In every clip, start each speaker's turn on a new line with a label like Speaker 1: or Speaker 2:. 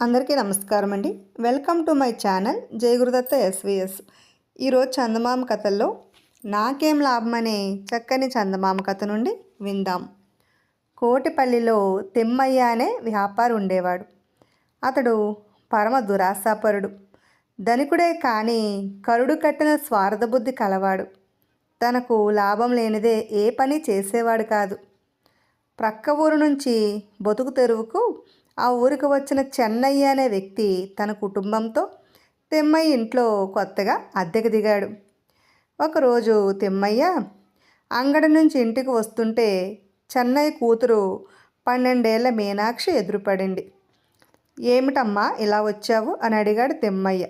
Speaker 1: అందరికీ నమస్కారం అండి. Welcome to my channel Jayagurudatta SVS. ఈరోజు చందమామ కథల్లో నాకేం లాభం అనే చక్కని చందమామ కథ నుండి విందాం. కోటిపల్లిలో తిమ్మయ్య అనే వ్యాపారి ఉండేవాడు. అతడు పరమ దురాశాపరుడు. ధనికుడే కానీ కరుడు కట్టిన స్వార్థ బుద్ధి కలవాడు. తనకు లాభం లేనిదే ఏ పని చేసేవాడు కాదు. ప్రక్క ఊరు నుంచి బతుకు తెరువుకు ఆ ఊరికి వచ్చిన చెన్నయ్య అనే వ్యక్తి తన కుటుంబంతో తిమ్మయ్య ఇంట్లో కొత్తగా అద్దెకు దిగాడు. ఒకరోజు తిమ్మయ్య అంగడి నుంచి ఇంటికి వస్తుంటే చెన్నయ్య కూతురు పన్నెండేళ్ళ మీనాక్షి ఎదురుపడింది. ఏమిటమ్మా ఇలా వచ్చావు? అని అడిగాడు తిమ్మయ్య.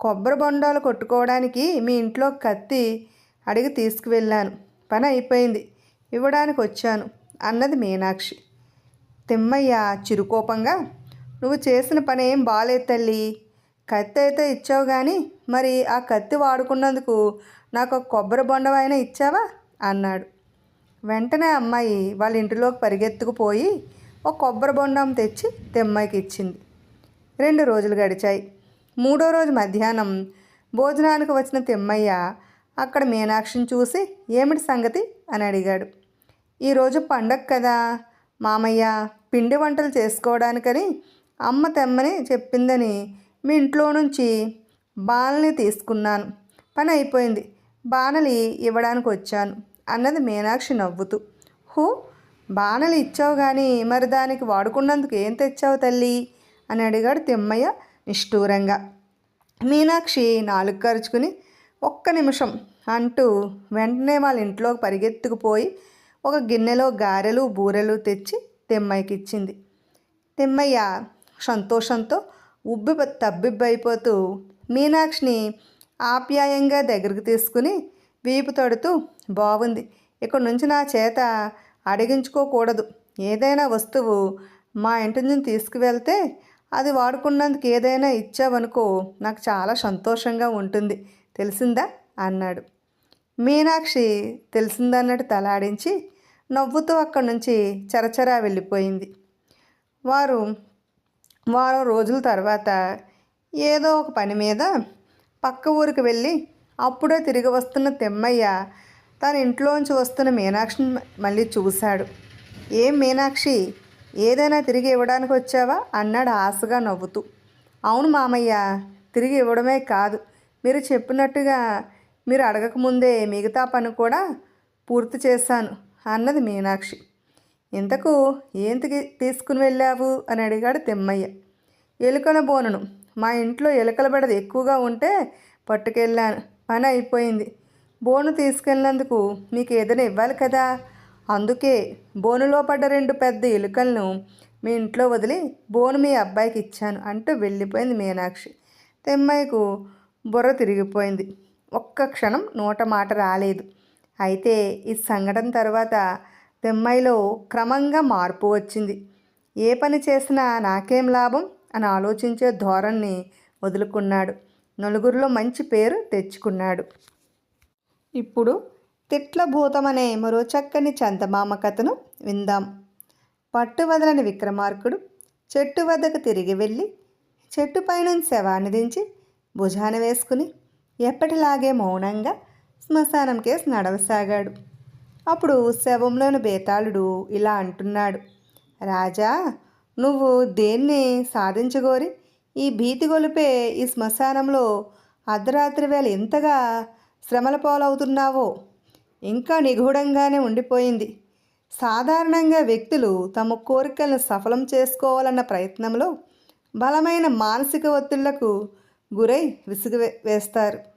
Speaker 1: కొబ్బరి బొండాలు కొట్టుకోవడానికి మీ ఇంట్లో కత్తి అడిగి తీసుకువెళ్ళాను. పని అయిపోయింది. ఇవ్వడానికి వచ్చాను అన్నది మీనాక్షి. తిమ్మయ్య చిరుకోపంగా. నువ్వు చేసిన పని ఏం బాలేదు తల్లి. కత్తి అయితే ఇచ్చావు కానీ మరి ఆ కత్తి వాడుకున్నందుకు నాకు ఒక కొబ్బరి బొండవైనా ఇచ్చావా? అన్నాడు. వెంటనే అమ్మాయి వాళ్ళ ఇంటిలోకి పరిగెత్తుకుపోయి ఒక కొబ్బరి బొండం తెచ్చి తెమ్మాయికి ఇచ్చింది. రెండు రోజులు గడిచాయి. మూడో రోజు మధ్యాహ్నం భోజనానికి వచ్చిన తిమ్మయ్య అక్కడ మీనాక్షిని చూసి ఏమిటి సంగతి? అని అడిగాడు. ఈరోజు పండగ కదా. మామయ్య పిండి వంటలు చేసుకోవడానికని అమ్మ తెమ్మని చెప్పిందని మీ ఇంట్లో నుంచి బాణలి తీసుకున్నాను. పని అయిపోయింది. బాణలి ఇవ్వడానికి వచ్చాను అన్నది మీనాక్షి నవ్వుతూ. హూ బాణలి ఇచ్చావు కానీ మరి దానికి వాడుకున్నందుకు ఏం తెచ్చావు తల్లి? అని అడిగాడు తిమ్మయ్య నిష్ఠూరంగా. మీనాక్షి నాలుగు కరుచుకుని ఒక్క నిమిషం అంటూ వెంటనే వాళ్ళ ఇంట్లోకి పరిగెత్తుకుపోయి ఒక గిన్నెలో గారెలు బూరెలు తెచ్చి తిమ్మయ్యకి ఇచ్చింది తిమ్మయ్య సంతోషంతో ఉబ్బి తబ్బిబ్బైపోతూ మీనాక్షిని ఆప్యాయంగా దగ్గరికి తీసుకుని వీపు తడుతూ బాగుంది ఇక్కడి నుంచి నా చేత అడిగించుకోకూడదు. ఏదైనా వస్తువు మా ఇంటి నుంచి తీసుకువెళ్తే అది వాడుకున్నందుకు ఏదైనా ఇచ్చావనుకో నాకు చాలా సంతోషంగా ఉంటుంది. తెలిసిందా? అన్నాడు. మీనాక్షి తెలిసిందన్నట్టు తలాడించి నవ్వుతూ అక్కడి నుంచి చరచరా వెళ్ళిపోయింది. వారు వారం రోజుల తర్వాత ఏదో ఒక పని మీద పక్క ఊరికి వెళ్ళి అప్పుడే తిరిగి వస్తున్న తెమ్మయ్య తన ఇంట్లోంచి వస్తున్న మీనాక్షిని మళ్ళీ చూశాడు. ఏం మీనాక్షి ఏదైనా తిరిగి ఇవ్వడానికి వచ్చావా? అన్నాడు ఆశగా నవ్వుతూ. అవును మామయ్య తిరిగి ఇవ్వడమే కాదు. మీరు చెప్పినట్టుగా మీరు అడగకముందే మిగతా పని కూడా పూర్తి చేశాను. అన్నది మీనాక్షి. ఇంతకు ఏంటికి తీసుకుని వెళ్ళావు? అని అడిగాడు తిమ్మయ్య. ఎలుకల బోనను. మా ఇంట్లో ఎలుకల బెడద ఎక్కువగా ఉంటే పట్టుకెళ్ళాను. పని అయిపోయింది. బోను తీసుకెళ్ళినందుకు మీకు ఏదైనా ఇవ్వాలి కదా? అందుకే బోనులో పడ్డ రెండు పెద్ద ఎలుకలను మీ ఇంట్లో వదిలి బోను మీ అబ్బాయికి ఇచ్చాను అంటూ వెళ్ళిపోయింది మీనాక్షి. తెమ్మాయికు బుర్ర తిరిగిపోయింది. ఒక్క క్షణం నోట మాట రాలేదు. అయితే ఈ సంఘటన తర్వాత తెమ్మాయిలో క్రమంగా మార్పు వచ్చింది. ఏ పని చేసినా నాకేం లాభం అని ఆలోచించే ధోరణిని వదులుకున్నాడు. నలుగురిలో మంచి పేరు తెచ్చుకున్నాడు. ఇప్పుడు తిట్లభూతం అనే మరో చక్కని చందమామ కథను విందాం. పట్టు వదలని విక్రమార్కుడు చెట్టు వద్దకు తిరిగి వెళ్ళి చెట్టుపైనుంచి శవాన్ని దించి భుజాన వేసుకుని ఎప్పటిలాగే మౌనంగా శ్మశానం కేసు నడవసాగాడు. అప్పుడు శవంలోని బేతాళుడు ఇలా అంటున్నాడు. రాజా నువ్వు దేన్ని సాధించగోరి? ఈ భీతి గొలిపే ఈ శ్మశానంలో అర్ధరాత్రి వేళ ఎంతగా శ్రమల పాలవుతున్నావో? ఇంకా నిగూఢంగానే ఉండిపోయింది. సాధారణంగా వ్యక్తులు తమ కోరికలను సఫలం చేసుకోవాలన్న ప్రయత్నంలో బలమైన మానసిక ఒత్తిళ్ళకు గురై విసుగు వేస్తారు.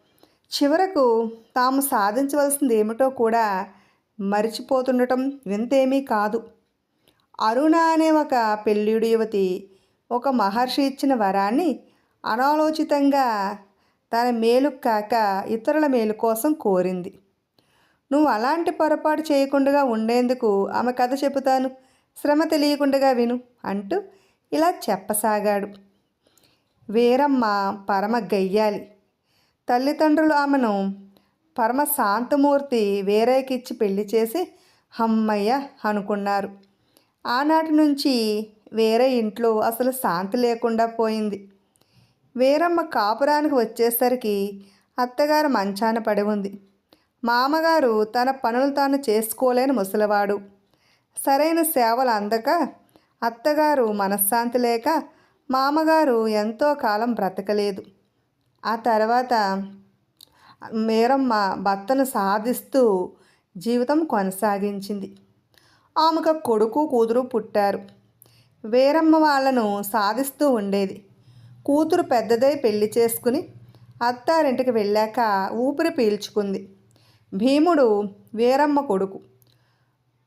Speaker 1: చివరకు తాము సాధించవలసింది ఏమిటో కూడా మరిచిపోతుండటం వింతేమీ కాదు. అరుణ అనే ఒక పెళ్ళిడు యువతి ఒక మహర్షి ఇచ్చిన వరాన్ని అనాలోచితంగా తన మేలు కాక ఇతరుల మేలు కోసం కోరింది. నువ్వు అలాంటి పొరపాటు చేయకుండా ఉండేందుకు ఆమె కథ చెబుతాను. శ్రమ తెలియకుండా విను అంటూ ఇలా చెప్పసాగాడు. వీరమ్మ పరమ గయ్యాలి. తల్లిదండ్రులు ఆమెను పరమ శాంతమూర్తి వేరేకిచ్చి పెళ్ళి చేసి హమ్మయ్య అనుకున్నారు. ఆనాటి నుంచి వేరే ఇంట్లో అసలు శాంతి లేకుండా పోయింది. వీరమ్మ కాపురానికి వచ్చేసరికి అత్తగారు మంచాన పడి ఉంది. మామగారు తన పనులు తాను చేసుకోలేని ముసలివాడు. సరైన సేవలు అందక అత్తగారు మనశ్శాంతి లేక మామగారు ఎంతో కాలం బ్రతకలేదు. ఆ తర్వాత మీరమ్మ భర్తను సాధిస్తూ జీవితం కొనసాగించింది. ఆమెకు కొడుకు కూతురు పుట్టారు. వీరమ్మ వాళ్ళను సాధిస్తూ ఉండేది. కూతురు పెద్దదై పెళ్ళి చేసుకుని అత్తారింటికి వెళ్ళాక ఊపిరి పీల్చుకుంది. భీముడు వీరమ్మ కొడుకు.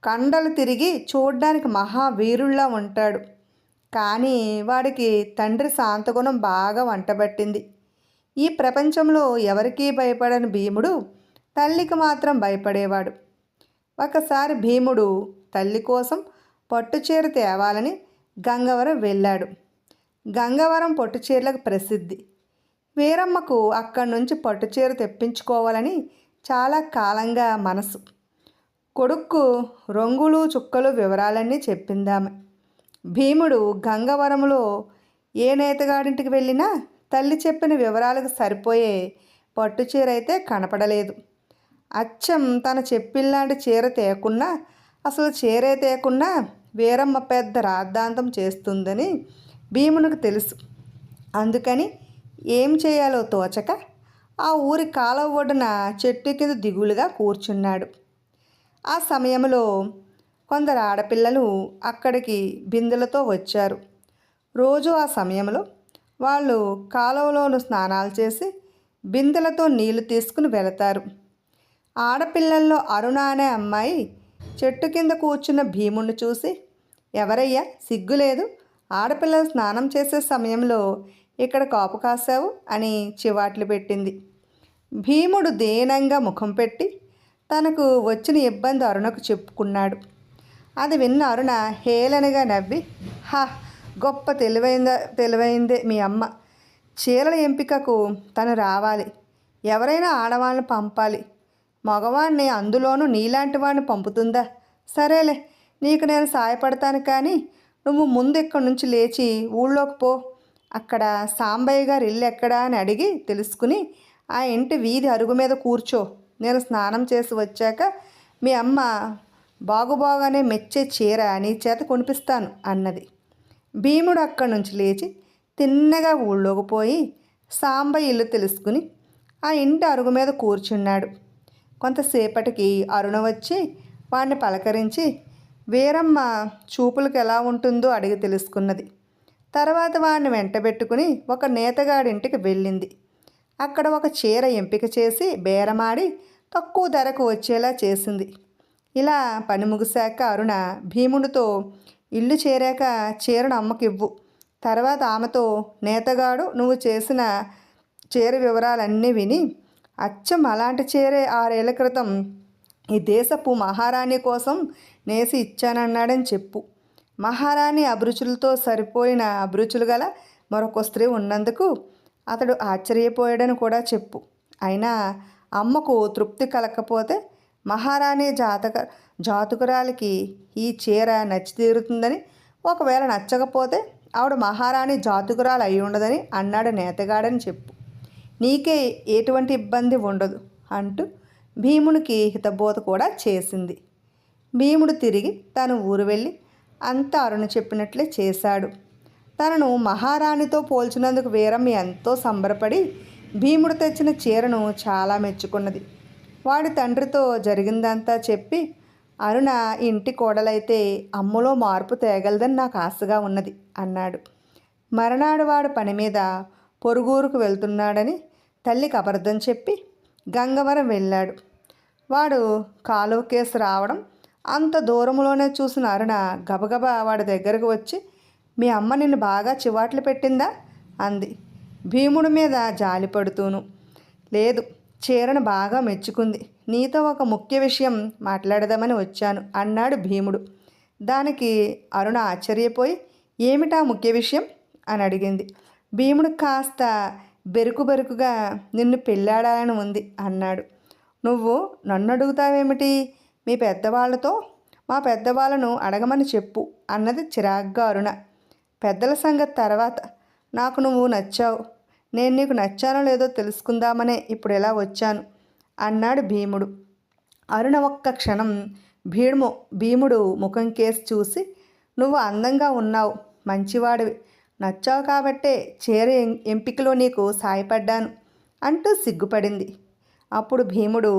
Speaker 1: కండలు తిరిగి చూడ్డానికి మహావీరుల్లా ఉంటాడు. కానీ వాడికి తండ్రి శాంతగుణం బాగా వంటబట్టింది. ఈ ప్రపంచంలో ఎవరికీ భయపడని భీముడు తల్లికి మాత్రం భయపడేవాడు. ఒకసారి భీముడు తల్లి కోసం పట్టుచీర తేవాలని గంగవరం వెళ్ళాడు. గంగవరం పట్టుచీరలకు ప్రసిద్ధి. వీరమ్మకు అక్కడి నుంచి పట్టుచీర తెప్పించుకోవాలని చాలా కాలంగా మనసు. కొడుక్కు రంగులు చుక్కలు వివరాలన్నీ చెప్పిందామె. భీముడు గంగవరంలో ఏ నేతగాడింటికి వెళ్ళినా తల్లి చెప్పిన వివరాలకు సరిపోయే పట్టు చీర అయితే కనపడలేదు. అచ్చం తన చెప్పిల్లాంటి చీర తేకున్నా అసలు చీరే తేకున్నా వీరమ్మ పెద్ద రాద్ధాంతం చేస్తుందని భీమునికి తెలుసు. అందుకని ఏం చేయాలో తోచక ఆ ఊరి కాలువ ఒడ్డున చెట్టు కింద దిగులుగా కూర్చున్నాడు. ఆ సమయంలో కొందరు ఆడపిల్లలు అక్కడికి బిందెలతో వచ్చారు. రోజు ఆ సమయంలో వాళ్ళు కాలువలోను స్నానాలు చేసి బిందెలతో నీళ్ళు తీసుకుని వెళతారు. ఆడపిల్లల్లో అరుణ అనే అమ్మాయి చెట్టు కింద కూర్చున్న భీముణ్ణి చూసి ఎవరయ్యా సిగ్గులేదు ఆడపిల్లలు స్నానం చేసే సమయంలో ఇక్కడ కాపు కాసావు అని చివాట్లు పెట్టింది. భీముడు దీనంగా ముఖం పెట్టి తనకు వచ్చిన ఇబ్బంది అరుణకు చెప్పుకున్నాడు. అది విన్న అరుణ హేళనగా నవ్వి హా గొప్ప తెలివైంద తెలివైందే మీ అమ్మ. చీరల ఎంపికకు తను రావాలి. ఎవరైనా ఆడవాళ్ళని పంపాలి. మగవాణ్ణి అందులోనూ నీలాంటి వాడిని పంపుతుందా? సరేలే నీకు నేను సాయపడతాను కానీ నువ్వు ముందు ఇక్కడి నుంచి లేచి ఊళ్ళోకి పో. అక్కడ సాంబయ్య గారి ఇల్లు ఎక్కడా అని అడిగి తెలుసుకుని ఆ ఇంటి వీధి అరుగు మీద కూర్చో. నేను స్నానం చేసి వచ్చాక మీ అమ్మ బాగుబాగానే మెచ్చే చీర నీ చేత కొనిపిస్తాను అన్నది. భీముడు అక్కడి నుంచి లేచి తిన్నగా ఊళ్ళోకి పోయి సాంబ ఇల్లు తెలుసుకుని ఆ ఇంటి అరుగు మీద కూర్చున్నాడు. కొంతసేపటికి అరుణ వచ్చి వాడిని పలకరించి వీరమ్మ చూపులకు ఎలా ఉంటుందో అడిగి తెలుసుకున్నది తర్వాత వాడిని వెంటబెట్టుకుని ఒక నేతగాడింటికి వెళ్ళింది. అక్కడ ఒక చీర ఎంపిక చేసి బేరమాడి తక్కువ ధరకు వచ్చేలా చేసింది. ఇలా పని ముగిశాక అరుణ భీముడితో ఇల్లు చేరాక చీరను అమ్మకివ్వు. తర్వాత ఆమెతో నేతగాడు నువ్వు చేసిన చీర వివరాలన్నీ విని అచ్చం అలాంటి చీరే ఆరేళ్ళ క్రితం ఈ దేశపు మహారాణి కోసం నేసి ఇచ్చానన్నాడని చెప్పు. మహారాణి అభిరుచులతో సరిపోయిన అభిరుచులు గల మరొక స్త్రీ ఉన్నందుకు అతడు ఆశ్చర్యపోయాడని కూడా చెప్పు. అయినా అమ్మకు తృప్తి కలకపోతే మహారాణి జాతక జాతకురాలికి ఈ చీర నచ్చి తీరుతుందని ఒకవేళ నచ్చకపోతే ఆవిడ మహారాణి జాతకురాలు అయి ఉండదని అన్నాడు నేతగాడని చెప్పు. నీకే ఎటువంటి ఇబ్బంది ఉండదు అంటూ భీమునికి హితబోధ కూడా చేసింది. భీముడు తిరిగి తను ఊరు వెళ్ళి అంతా అరుణ చెప్పినట్లే చేశాడు. తనను మహారాణితో పోల్చినందుకు వీరమ్మ ఎంతో సంబరపడి భీముడు తెచ్చిన చీరను చాలా మెచ్చుకున్నది. వాడి తండ్రితో జరిగిందంతా చెప్పి అరుణ ఇంటి కోడలైతే అమ్మలో మార్పు తేగలదని నాకు ఆశగా ఉన్నది అన్నాడు. మరనాడు వాడు పని మీద పొరుగురుకు వెళ్తున్నాడని తల్లికి అబద్ధం చెప్పి గంగవరం వెళ్ళాడు. వాడు కాలువ కేసు రావడం అంత దూరంలోనే చూసిన అరుణ గబగబా వాడి దగ్గరకు వచ్చి మీ అమ్మ నిన్ను బాగా చివాట్లు పెట్టిందా? అంది. భీముడి మీద జాలి పడుతూను. లేదు చీరను బాగా మెచ్చుకుంది. నీతో ఒక ముఖ్య విషయం మాట్లాడదామని వచ్చాను అన్నాడు భీముడు. దానికి అరుణ ఆశ్చర్యపోయి ఏమిటా ముఖ్య విషయం? అని అడిగింది. భీముడు కాస్త బెరుకు బెరుకుగా నిన్ను పెళ్ళాడాలని ఉంది అన్నాడు. నువ్వు నన్ను అడుగుతావేమిటి? మీ పెద్దవాళ్ళతో? మా పెద్దవాళ్ళను అడగమని చెప్పు అన్నది చిరాగ్గా అరుణ. పెద్దల సంగతి తర్వాత. నాకు నువ్వు నచ్చావు. నేను నీకు నచ్చానో లేదో తెలుసుకుందామనే ఇప్పుడు ఎలా వచ్చాను? అన్నాడు భీముడు. అరుణ ఒక్క క్షణం భీము భీముడు ముఖం కేసి చూసి నువ్వు అందంగా ఉన్నావు మంచివాడివి. నచ్చావు కాబట్టే చీర ఎంపికలో నీకు సాయపడ్డాను అంటూ సిగ్గుపడింది. అప్పుడు భీముడు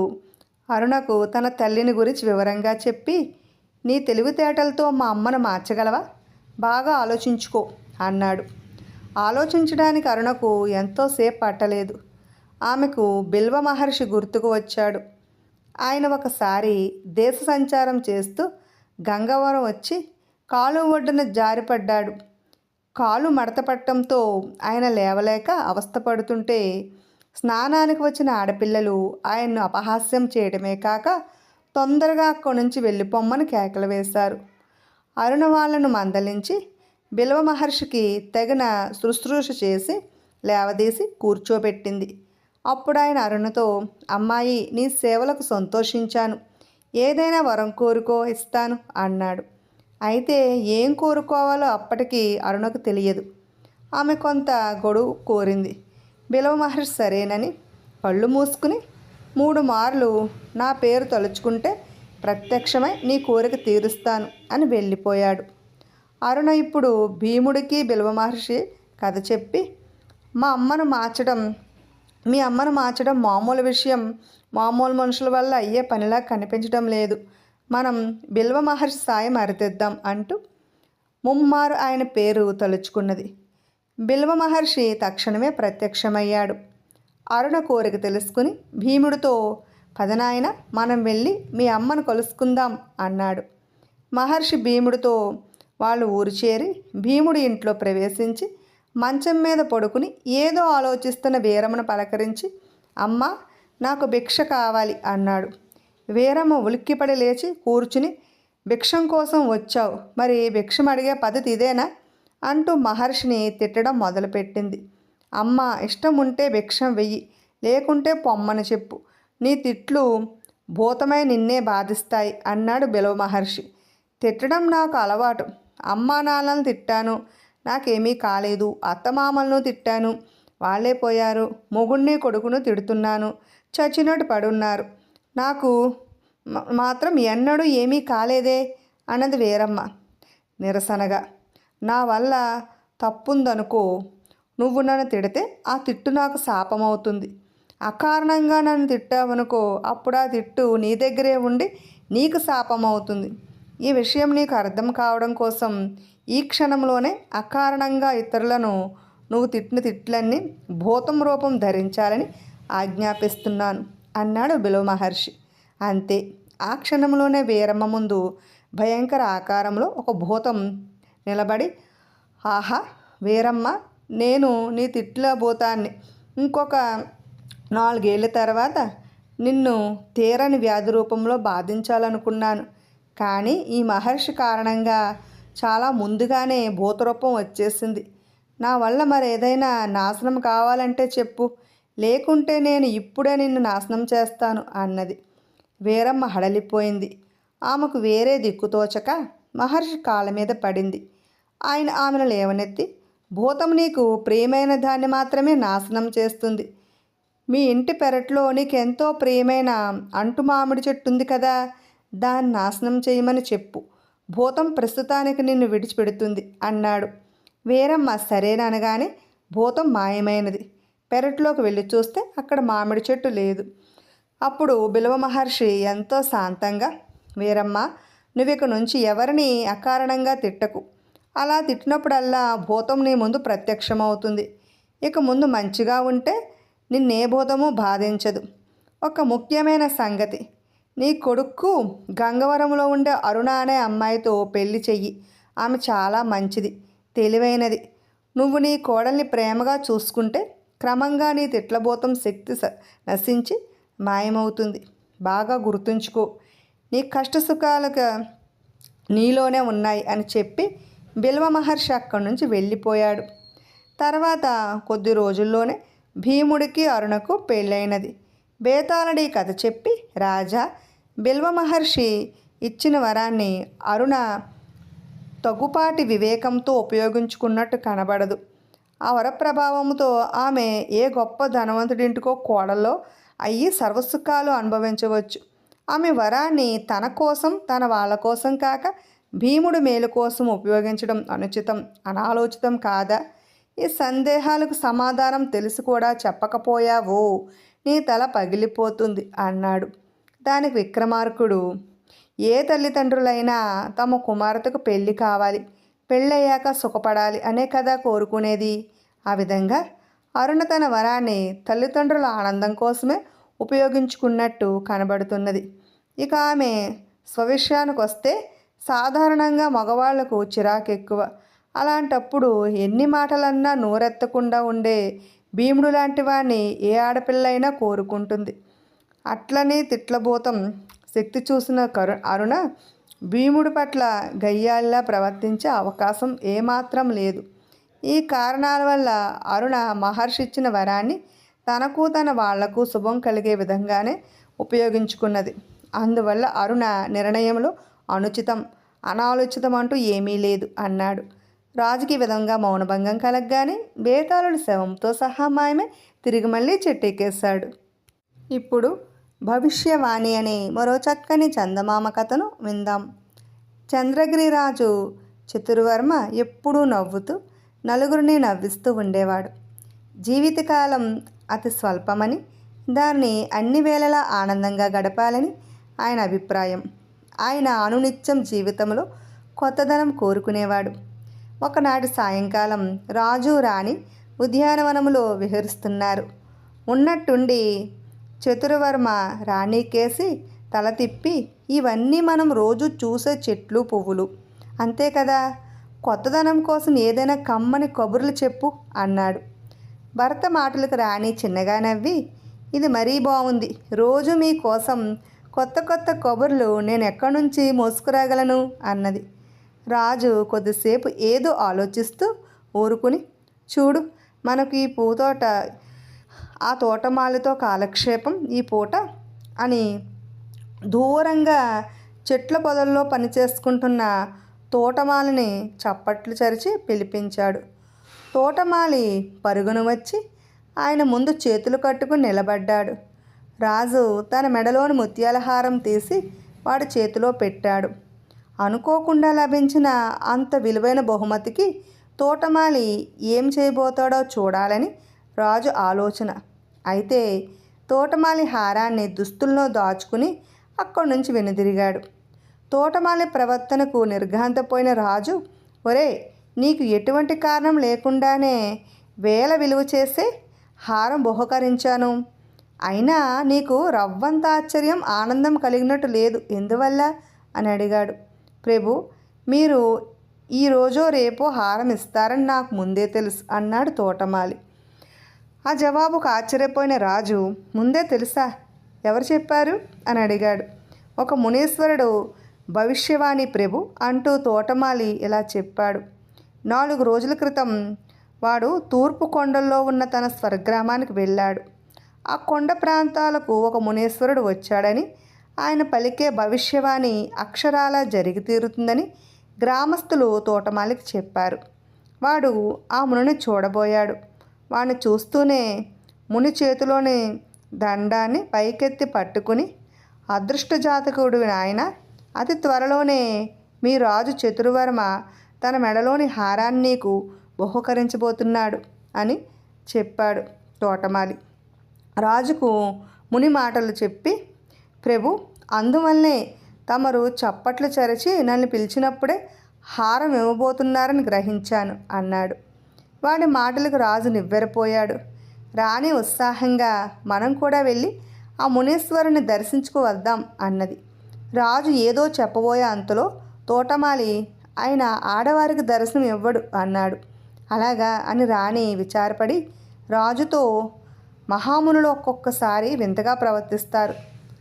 Speaker 1: అరుణకు తన తల్లిని గురించి వివరంగా చెప్పి నీ తెలివితేటలతో మా అమ్మను మార్చగలవా? బాగా ఆలోచించుకో అన్నాడు. ఆలోచించడానికి అరుణకు ఎంతోసేపు పట్టలేదు. ఆమెకు బిల్వ మహర్షి గుర్తుకు వచ్చాడు. ఆయన ఒకసారి దేశ సంచారం చేస్తూ గంగవరం వచ్చి కాలు ఒడ్డున జారిపడ్డాడు. కాలు మడతపట్టడంతో ఆయన లేవలేక అవస్థపడుతుంటే స్నానానికి వచ్చిన ఆడపిల్లలు ఆయన్ను అపహాస్యం చేయడమే కాక తొందరగా అక్కడి నుంచి వెళ్ళిపోమ్మని కేకలు వేశారు. అరుణ వాళ్ళను మందలించి బిల్వ మహర్షికి తెగన శుశ్రూష చేసి లేవదీసి కూర్చోబెట్టింది. అప్పుడు ఆయన అరుణతో అమ్మాయి నీ సేవలకు సంతోషించాను. ఏదైనా వరం కోరుకో ఇస్తాను అన్నాడు. అయితే ఏం కోరుకోవాలో అప్పటికి అరుణకు తెలియదు. ఆమె కొంత గొడువు కోరింది. బిలవ మహర్షి సరేనని కళ్ళు మూసుకుని మూడు మార్లు నా పేరు తలుచుకుంటే ప్రత్యక్షమై నీ కోరిక తీరుస్తాను అని వెళ్ళిపోయాడు. అరుణ ఇప్పుడు భీముడికి బిల్వ మహర్షి కథ చెప్పి మా అమ్మను మార్చడం మీ అమ్మను మార్చడం మామూలు విషయం. మామూలు మనుషుల వల్ల అయ్యే పనిలా కనిపించడం లేదు. మనం బిల్వ మహర్షి సాయం అరితెద్దాం అంటూ ముమ్మారు ఆయన పేరు తలుచుకున్నది. బిల్వ మహర్షి తక్షణమే ప్రత్యక్షమయ్యాడు. అరుణ కోరిక తెలుసుకుని భీముడితో పదనాయన మనం వెళ్ళి మీ అమ్మను కలుసుకుందాం అన్నాడు. మహర్షి భీముడితో వాళ్ళు ఊరు చేరి భీముడి ఇంట్లో ప్రవేశించి మంచం మీద పడుకుని ఏదో ఆలోచిస్తున్న వీరమ్మను పలకరించి అమ్మ నాకు భిక్ష కావాలి అన్నాడు. వీరమ్మ ఉలిక్కిపడి లేచి కూర్చుని భిక్షం కోసం వచ్చావు మరి భిక్షం అడిగే పద్ధతి ఇదేనా? అంటూ మహర్షిని తిట్టడం మొదలుపెట్టింది. అమ్మ ఇష్టం ఉంటే భిక్షం వెయ్యి లేకుంటే పొమ్మని చెప్పు. నీ తిట్లు భూతమై నిన్నే బాధిస్తాయి అన్నాడు బిలవ మహర్షి. తిట్టడం నాకు అలవాటు. అమ్మా నాన్నలను తిట్టాను. నాకేమీ కాలేదు. అత్తమామలను తిట్టాను. వాళ్ళే పోయారు. మొగుణ్ణి కొడుకును తిడుతున్నాను. చచ్చినట్టు పడున్నారు. నాకు మాత్రం ఎన్నడూ ఏమీ కాలేదే అన్నది వేరమ్మ నిరసనగా. నా వల్ల తప్పుందనుకో నువ్వు నన్ను తిడితే ఆ తిట్టు నాకు శాపమవుతుంది. అకారణంగా నన్ను తిట్టావనుకో అప్పుడు ఆ తిట్టు నీ దగ్గరే ఉండి నీకు శాపమవుతుంది. ఈ విషయం నీకు అర్థం కావడం కోసం ఈ క్షణంలోనే అకారణంగా ఇతరులను నువ్వు తిట్టిన తిట్లన్నీ భూతం రూపం ధరించాలని ఆజ్ఞాపిస్తున్నాను అన్నాడు బిలో మహర్షి. అంతే ఆ క్షణంలోనే వీరమ్మ ముందు భయంకర ఆకారంలో ఒక భూతం నిలబడి ఆహా వీరమ్మ నేను నీ తిట్ల భూతాన్ని ఇంకొక నాలుగేళ్ళ తర్వాత నిన్ను తీరని వ్యాధి రూపంలో బాధించాలనుకున్నాను. కానీ ఈ మహర్షి కారణంగా చాలా ముందుగానే భూతరూపం వచ్చేసింది. నా వల్ల మరేదైనా నాశనం కావాలంటే చెప్పు. లేకుంటే నేను ఇప్పుడే నిన్ను నాశనం చేస్తాను అన్నది. వీరమ్మ హడలిపోయింది. ఆమెకు వేరే దిక్కుతోచక మహర్షి కాళ్ళ మీద పడింది. ఆయన ఆమెను లేవనెత్తి భూతం నీకు ప్రియమైన దాన్ని మాత్రమే నాశనం చేస్తుంది. మీ ఇంటి పెరట్లో నీకెంతో ప్రియమైన అంటు మామిడి చెట్టు ఉంది కదా. దాన్ని నాశనం చేయమని చెప్పు. భూతం ప్రస్తుతానికి నిన్ను విడిచిపెడుతుంది అన్నాడు. వీరమ్మ సరేననగానే భూతం మాయమైనది. పెరట్లోకి వెళ్ళి చూస్తే అక్కడ మామిడి చెట్టు లేదు. అప్పుడు బిలవ మహర్షి ఎంతో శాంతంగా వీరమ్మ నువ్వు ఇక నుంచి ఎవరిని అకారణంగా తిట్టకు. అలా తిట్టినప్పుడల్లా భూతం నీ ముందు ప్రత్యక్షమవుతుంది. ఇక ముందు మంచిగా ఉంటే నిన్నే భూతము బాధించదు. ఒక ముఖ్యమైన సంగతి నీ కొడుకు గంగవరంలో ఉండే అరుణ అనే అమ్మాయితో పెళ్ళి చెయ్యి. ఆమె చాలా మంచిది తెలివైనది. నువ్వు నీ కోడల్ని ప్రేమగా చూసుకుంటే క్రమంగా నీ తిట్లబోతం శక్తి స- నశించి మాయమవుతుంది. బాగా గుర్తుంచుకో. నీ కష్టసుఖాలకు నీలోనే ఉన్నాయి అని చెప్పి బిల్వ మహర్షి అక్కడి నుంచి వెళ్ళిపోయాడు. తర్వాత కొద్ది రోజుల్లోనే భీముడికి అరుణకు పెళ్ళైనది. బేతాళుడి కథ చెప్పి రాజా బిల్వ మహర్షి ఇచ్చిన వరాన్ని అరుణ తగుపాటి వివేకంతో ఉపయోగించుకున్నట్టు కనబడదు. ఆ వరప్రభావంతో ఆమె ఏ గొప్ప ధనవంతుడింటికో కోడల్లో అయ్యి సర్వసుఖాలు అనుభవించవచ్చు. ఆమె వరాన్ని తన కోసం తన వాళ్ళ కోసం కాక భీముడు మేలు కోసం ఉపయోగించడం అనుచితం అనాలోచితం కాదా? ఈ సందేహాలకు సమాధానం తెలిసి కూడా చెప్పకపోయావో. నీ తల పగిలిపోతుంది అన్నాడు. దానికి విక్రమార్కుడు ఏ తల్లిదండ్రులైనా తమ కుమార్తెకు పెళ్ళి కావాలి పెళ్ళయ్యాక సుఖపడాలి అనే కదా కోరుకునేది. ఆ విధంగా అరుణ తన వరాన్ని తల్లిదండ్రుల ఆనందం కోసమే ఉపయోగించుకున్నట్టు కనబడుతున్నది. ఇక ఆమె స్వవిషయానికి వస్తే సాధారణంగా మగవాళ్ళకు చిరాకెక్కువ. అలాంటప్పుడు ఎన్ని మాటలన్నా నోరెత్తకుండా ఉండే భీముడు లాంటి వాడిని ఏ ఆడపిల్లైనా కోరుకుంటుంది. అట్లనే తిట్లబోతం శక్తి చూసిన కరు అరుణ భీముడి పట్ల గయ్యాల్లా ప్రవర్తించే అవకాశం ఏమాత్రం లేదు. ఈ కారణాల వల్ల అరుణ మహర్షి ఇచ్చిన వరాన్ని తనకు తన వాళ్ళకు శుభం కలిగే విధంగానే ఉపయోగించుకున్నది. అందువల్ల అరుణ నిర్ణయంలో అనుచితం అనాలోచితం అంటూ ఏమీ లేదు అన్నాడు. రాజుకి విధంగా మౌనభంగం కలగగానే బేతాళుడి శవంతో సహా మాయమే తిరిగి మళ్ళీ చెట్టెక్కేశాడు. ఇప్పుడు భవిష్యవాణి అనే మరో చక్కని చందమామ కథను విందాం. చంద్రగిరి రాజు చతుర్వర్మ ఎప్పుడూ నవ్వుతూ నలుగురిని నవ్విస్తూ ఉండేవాడు. జీవితకాలం అతి స్వల్పమని దాన్ని అన్ని వేళలా ఆనందంగా గడపాలని ఆయన అభిప్రాయం. ఆయన అనునిత్యం జీవితంలో కొత్తదనం కోరుకునేవాడు. ఒకనాటి సాయంకాలం రాజు రాణి ఉద్యానవనములో విహరిస్తున్నారు. ఉన్నట్టుండి చతురవర్మ రాణికేసి తల తిప్పి ఇవన్నీ మనం రోజు చూసే చెట్లు పువ్వులు. అంతే కదా? కొత్తదనం కోసం ఏదైనా కమ్మని కబుర్లు చెప్పు అన్నాడు. భర్త మాటలకు రాణి చిన్నగా నవ్వి ఇది మరీ బాగుంది రోజు మీకోసం కొత్త కొత్త కబుర్లు నేను ఎక్కడి నుంచి మోసుకురాగలను అన్నది. రాజు కొద్దిసేపు ఏదో ఆలోచిస్తూ ఊరుకుని చూడు మనకు ఈ పూతోట ఆ తోటమాలితో కాలక్షేపం ఈ పూట అని దూరంగా చెట్ల పొదల్లో పనిచేసుకుంటున్న తోటమాలిని చప్పట్లు చరిచి పిలిపించాడు. తోటమాలి పరుగును వచ్చి ఆయన ముందు చేతులు కట్టుకుని నిలబడ్డాడు. రాజు తన మెడలోని ముత్యాల హారం తీసి వాడి చేతిలో పెట్టాడు. అనుకోకుండా లభించిన అంత విలువైన బహుమతికి తోటమాలి ఏం చేయబోతాడో చూడాలని రాజు ఆలోచన. అయితే తోటమాలి హారాన్ని దుస్తుల్లో దాచుకుని అక్కడి నుంచి వెనుదిరిగాడు. తోటమాలి ప్రవర్తనకు నిర్ఘాంతపోయిన రాజు ఒరే నీకు ఎటువంటి కారణం లేకుండానే వేల విలువ చేసే హారం బహుకరించాను. అయినా నీకు రవ్వంత ఆశ్చర్యం ఆనందం కలిగినట్టు లేదు. ఎందువల్ల? అని అడిగాడు. ప్రభు మీరు ఈరోజో రేపో హారం ఇస్తారని నాకు ముందే తెలుసు అన్నాడు తోటమాలి. ఆ జవాబుకు ఆశ్చర్యపోయిన రాజు ముందే తెలుసా? ఎవరు చెప్పారు? అని అడిగాడు. ఒక మునీశ్వరుడు భవిష్యవాణి ప్రభు అంటూ తోటమాలి ఇలా చెప్పాడు. నాలుగు రోజుల క్రితం వాడు తూర్పు కొండల్లో ఉన్న తన స్వర్గ్రామానికి వెళ్ళాడు. ఆ కొండ ప్రాంతాలకు ఒక మునేశ్వరుడు వచ్చాడని ఆయన పలికే భవిష్యవాణి అక్షరాలా జరిగి తీరుతుందని గ్రామస్తులు తోటమాలికి చెప్పారు. వాడు ఆ మునిని చూడబోయాడు. వాడిని చూస్తూనే ముని చేతిలోని దండాన్ని పైకెత్తి పట్టుకుని అదృష్ట జాతకుడు ఆయన అతి త్వరలోనే మీ రాజు చతుర్వర్మ తన మెడలోని హారాన్ని నీకు బహుకరించబోతున్నాడు అని చెప్పాడు తోటమాలి. రాజుకు ముని మాటలు చెప్పి ప్రభు అందువల్లనే తమరు చప్పట్లు చరిచి నన్ను పిలిచినప్పుడే హారం ఇవ్వబోతున్నారని గ్రహించాను అన్నాడు. వాడి మాటలకు రాజు నివ్వెరపోయాడు. రాణి ఉత్సాహంగా మనం కూడా వెళ్ళి ఆ మునీశ్వరుని దర్శించుకు వద్దాం అన్నది. రాజు ఏదో చెప్పబోయే అంతలో తోటమాలి ఆయన ఆడవారికి దర్శనం ఇవ్వడు అన్నాడు. అలాగా అని రాణి విచారపడి రాజుతో మహామునులు ఒక్కొక్కసారి వింతగా ప్రవర్తిస్తారు.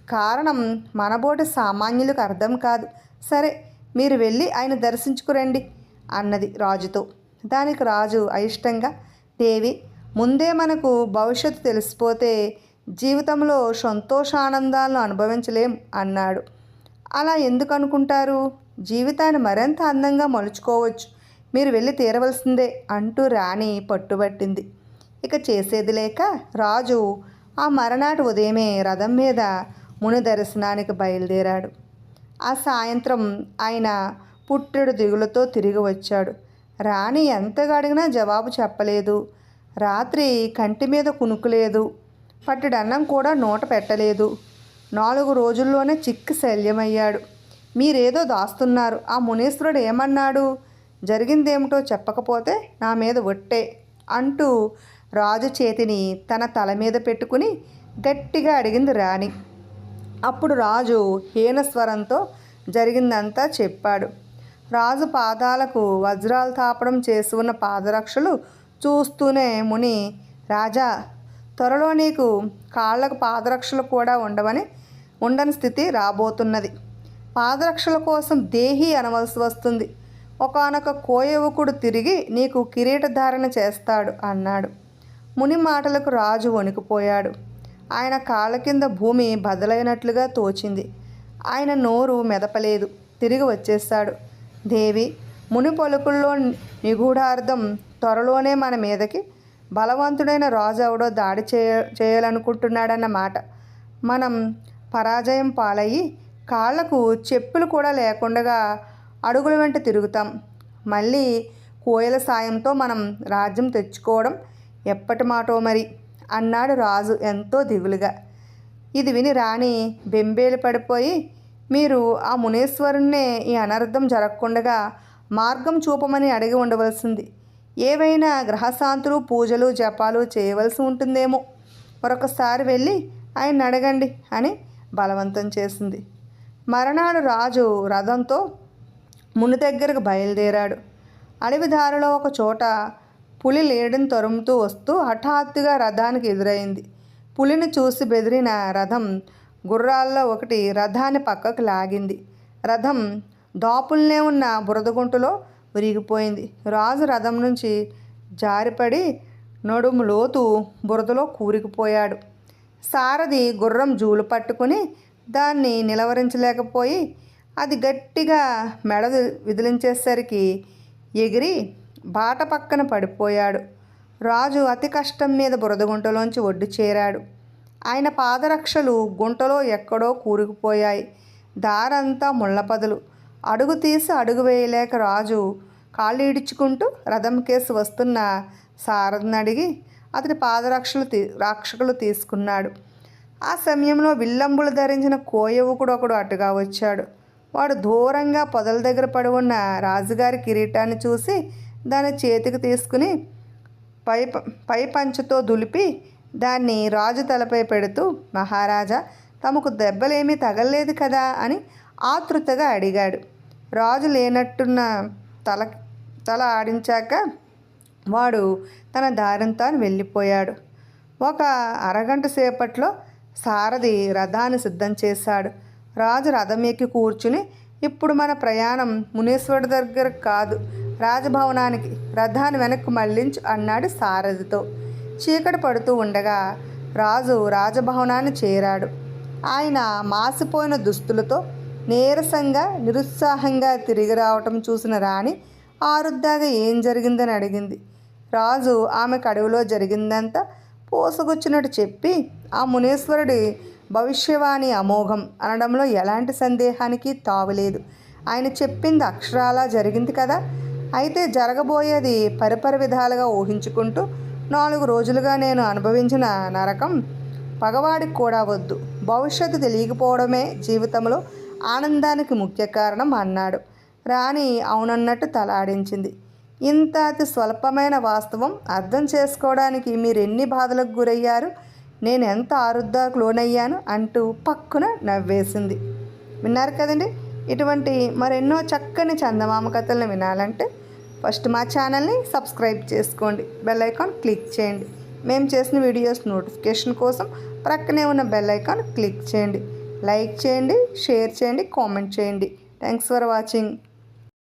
Speaker 1: కారణం మనబోటి సామాన్యులకు అర్థం కాదు. సరే మీరు వెళ్ళి ఆయన దర్శించుకురండి అన్నది రాజుతో. దానికి రాజు అయిష్టంగా దేవి ముందే మనకు భవిష్యత్తు తెలిసిపోతే జీవితంలో సంతోషానందాలను అనుభవించలేం అన్నాడు. అలా ఎందుకు అనుకుంటారు? జీవితాన్ని మరింత అందంగా మలుచుకోవచ్చు. మీరు వెళ్ళి తీరవలసిందే అంటూ రాణి పట్టుబట్టింది. ఇక చేసేది లేక రాజు ఆ మరనాటి ఉదయమే రథం మీద ముని దర్శనానికి బయలుదేరాడు. ఆ సాయంత్రం ఆయన పుట్టెడు దిగులతో తిరిగి వచ్చాడు. రాణి ఎంతగా అడిగినా జవాబు చెప్పలేదు. రాత్రి కంటి మీద కునుకులేదు. పట్టిడన్నం కూడా నోట పెట్టలేదు. నాలుగు రోజుల్లోనే చిక్కి శల్యమయ్యాడు. మీరేదో దాస్తున్నారు. ఆ మునీశ్వరుడు ఏమన్నాడు? జరిగిందేమిటో చెప్పకపోతే నా మీద ఒట్టే అంటూ రాజు చేతిని తన తల మీద పెట్టుకుని గట్టిగా అడిగింది రాణి. అప్పుడు రాజు హీనస్వరంతో జరిగిందంతా చెప్పాడు. రాజు పాదాలకు వజ్రాలు తాపడం చేసి ఉన్న పాదరక్షలు చూస్తూనే ముని రాజా త్వరలో నీకు కాళ్ళకు పాదరక్షలు కూడా ఉండవని ఉండని స్థితి రాబోతున్నది. పాదరక్షల కోసం దేహి అనవలసి వస్తుంది. ఒకనొక కోయవుకుడు తిరిగి నీకు కిరీటధారణ చేస్తాడు అన్నాడు. ముని మాటలకు రాజు వణికిపోయాడు. ఆయన కాళ్ళ కింద భూమి బదలైనట్లుగా తోచింది. ఆయన నోరు మెదపలేదు. తిరిగి వచ్చేస్తాడు. దేవి ముని పలుకుల్లో నిగూఢార్థం త్వరలోనే మన మీదకి బలవంతుడైన రాజు ఎవడో దాడి చేయ చేయాలనుకుంటున్నాడన్నమాట మనం పరాజయం పాలయ్యి కాళ్ళకు చెప్పులు కూడా లేకుండా అడుగుల వెంట తిరుగుతాం. మళ్ళీ కోయల సాయంతో మనం రాజ్యం తెచ్చుకోవడం ఎప్పటి మాటో మరి. అన్నాడు రాజు ఎంతో దిగులుగా. ఇది విని రాణి బెంబేలు పడిపోయి మీరు ఆ మునేశ్వరుణ్ణే ఈ అనర్థం జరగకుండా మార్గం చూపమని అడిగి ఉండవలసింది. ఏవైనా గ్రహశాంతులు పూజలు జపాలు చేయవలసి ఉంటుందేమో. మరొకసారి వెళ్ళి ఆయన అడగండి అని బలవంతం చేసింది. మరణాడు రాజు రథంతో ముని దగ్గరకు బయలుదేరాడు. అడవి దారిలో ఒక చోట పులి లేడిని తరుముతూ వస్తూ హఠాత్తుగా రథానికి ఎదురైంది. పులిని చూసి బెదిరిన రథం గుర్రాల్లో ఒకటి రథాన్ని పక్కకు లాగింది. రథం దాపుల్నే ఉన్న బురదగుంటలో విరిగిపోయింది. రాజు రథం నుంచి జారిపడి నడుము లోతు బురదలో కూరికిపోయాడు. సారథి గుర్రం జూలు పట్టుకుని దాన్ని నిలవరించలేకపోయి అది గట్టిగా మెడ విదిలించేసరికి ఎగిరి బాట పక్కన పడిపోయాడు. రాజు అతి కష్టం మీద బురద గుంటలోంచి ఒడ్డు చేరాడు. ఆయన పాదరక్షలు గుంటలో ఎక్కడో కూరుకుపోయాయి. దారంతా ముళ్ళపదలు అడుగు తీసి అడుగు వేయలేక రాజు కాళ్ళు ఈడ్చుకుంటూ రథం కేసు వస్తున్న సారథిని అడిగి అతని పాదరక్షలు తీ రక్షకులు తీసుకున్నాడు. ఆ సమయంలో విల్లంబులు ధరించిన కోయవుకుడు ఒకడు అటుగా వచ్చాడు. వాడు దూరంగా పొదల దగ్గర పడి ఉన్న రాజుగారి కిరీటాన్ని చూసి దాన్ని చేతికి తీసుకుని పై పై పంచుతో దులిపి దాన్ని రాజు తలపై పెడుతూ మహారాజా తమకు దెబ్బలేమీ తగలలేదు కదా? అని ఆతృతగా అడిగాడు. రాజు లేనట్టున్న తల తల ఆడించాక వాడు తన దారిని తాను వెళ్ళిపోయాడు. ఒక అరగంట సేపట్లో సారథి రథాన్ని సిద్ధం చేశాడు. రాజు రథం ఎక్కి కూర్చుని ఇప్పుడు మన ప్రయాణం మునీశ్వరుడి దగ్గర కాదు. రాజభవనానికి రథాన్ని వెనక్కి మళ్ళించు అన్నాడు సారథితో. చీకటి పడుతూ ఉండగా రాజు రాజభవనాన్ని చేరాడు. ఆయన మాసిపోయిన దుస్తులతో నీరసంగా నిరుత్సాహంగా తిరిగి రావటం చూసిన రాణి ఆరుద్దాగా ఏం జరిగిందని అడిగింది. రాజు ఆమెకు అడవిలో జరిగిందంతా పోసగొచ్చినట్టు చెప్పి ఆ మునేశ్వరుడి భవిష్యవాణి అమోఘం అనడంలో ఎలాంటి సందేహానికి తావులేదు. ఆయన చెప్పింది అక్షరాలా జరిగింది కదా. అయితే జరగబోయేది పరిపర విధాలుగా ఊహించుకుంటూ నాలుగు రోజులుగా నేను అనుభవించిన నరకం పగవాడికి కూడా వద్దు. భవిష్యత్తు తెలియకపోవడమే జీవితంలో ఆనందానికి ముఖ్య కారణం అన్నాడు. రాణి అవునన్నట్టు తలాడించింది. ఇంత అతి స్వల్పమైన వాస్తవం అర్థం చేసుకోవడానికి మీరు ఎన్ని బాధలకు గురయ్యారు? నేను ఎంత ఆరుద్దాకు లోనయ్యాను అంటూ పక్కున నవ్వేసింది. విన్నారు కదండి? ఇటువంటి మరెన్నో చక్కని చందమామ కథలను వినాలంటే ఫస్ట్ మా ఛానల్ని సబ్స్క్రైబ్ చేసుకోండి. బెల్ ఐకాన్ క్లిక్ చేయండి. మేము చేసిన వీడియోస్ నోటిఫికేషన్ కోసం ప్రక్కనే ఉన్న బెల్ ఐకాన్ క్లిక్ చేయండి. లైక్ చేయండి షేర్ చేయండి కామెంట్ చేయండి. Thanks for watching.